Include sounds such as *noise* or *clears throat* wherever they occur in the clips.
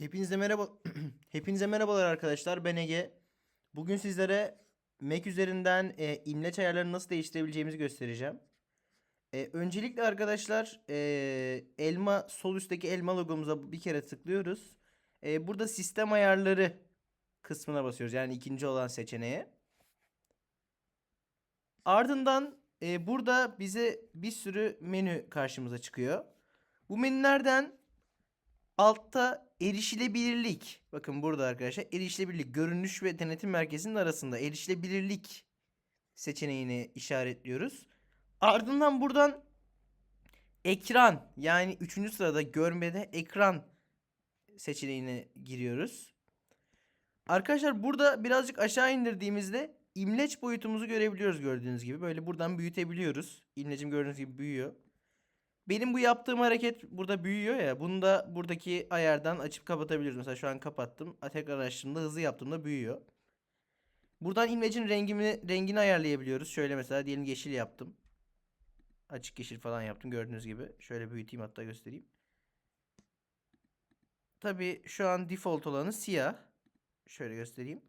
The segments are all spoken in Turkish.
Hepinize merhaba. *clears throat* Hepinize merhabalar arkadaşlar. Ben Ege. Bugün sizlere Mac üzerinden e, imleç ayarlarını nasıl değiştirebileceğimizi göstereceğim. E, öncelikle arkadaşlar e, elma sol üstteki elma logomuza bir kere tıklıyoruz. E, burada sistem ayarları kısmına basıyoruz. Yani ikinci olan seçeneğe. Ardından e, burada bize bir sürü menü karşımıza çıkıyor. Bu menülerden Altta erişilebilirlik. Bakın burada arkadaşlar erişilebilirlik. Görünüş ve denetim merkezinin arasında erişilebilirlik seçeneğini işaretliyoruz. Ardından buradan ekran yani 3. sırada görmede ekran seçeneğine giriyoruz. Arkadaşlar burada birazcık aşağı indirdiğimizde imleç boyutumuzu görebiliyoruz gördüğünüz gibi. Böyle buradan büyütebiliyoruz. İmlecim gördüğünüz gibi büyüyor. Benim bu yaptığım hareket burada büyüyor ya. Bunu da buradaki ayardan açıp kapatabiliriz. Mesela şu an kapattım. Tekrar açtığımda hızlı yaptığımda büyüyor. Buradan imlecin rengini, rengini ayarlayabiliyoruz. Şöyle mesela diyelim yeşil yaptım. Açık yeşil falan yaptım gördüğünüz gibi. Şöyle büyüteyim hatta göstereyim. Tabi şu an default olanı siyah. Şöyle göstereyim.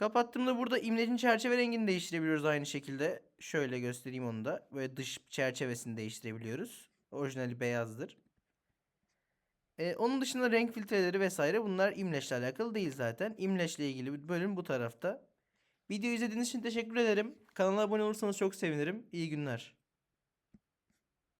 Kapattığımda burada imlecin çerçeve rengini değiştirebiliyoruz aynı şekilde. Şöyle göstereyim onu da. Böyle dış çerçevesini değiştirebiliyoruz. Orijinali beyazdır. Ee, onun dışında renk filtreleri vesaire bunlar imleçle alakalı değil zaten. İmleçle ilgili bölüm bu tarafta. Video izlediğiniz için teşekkür ederim. Kanala abone olursanız çok sevinirim. İyi günler.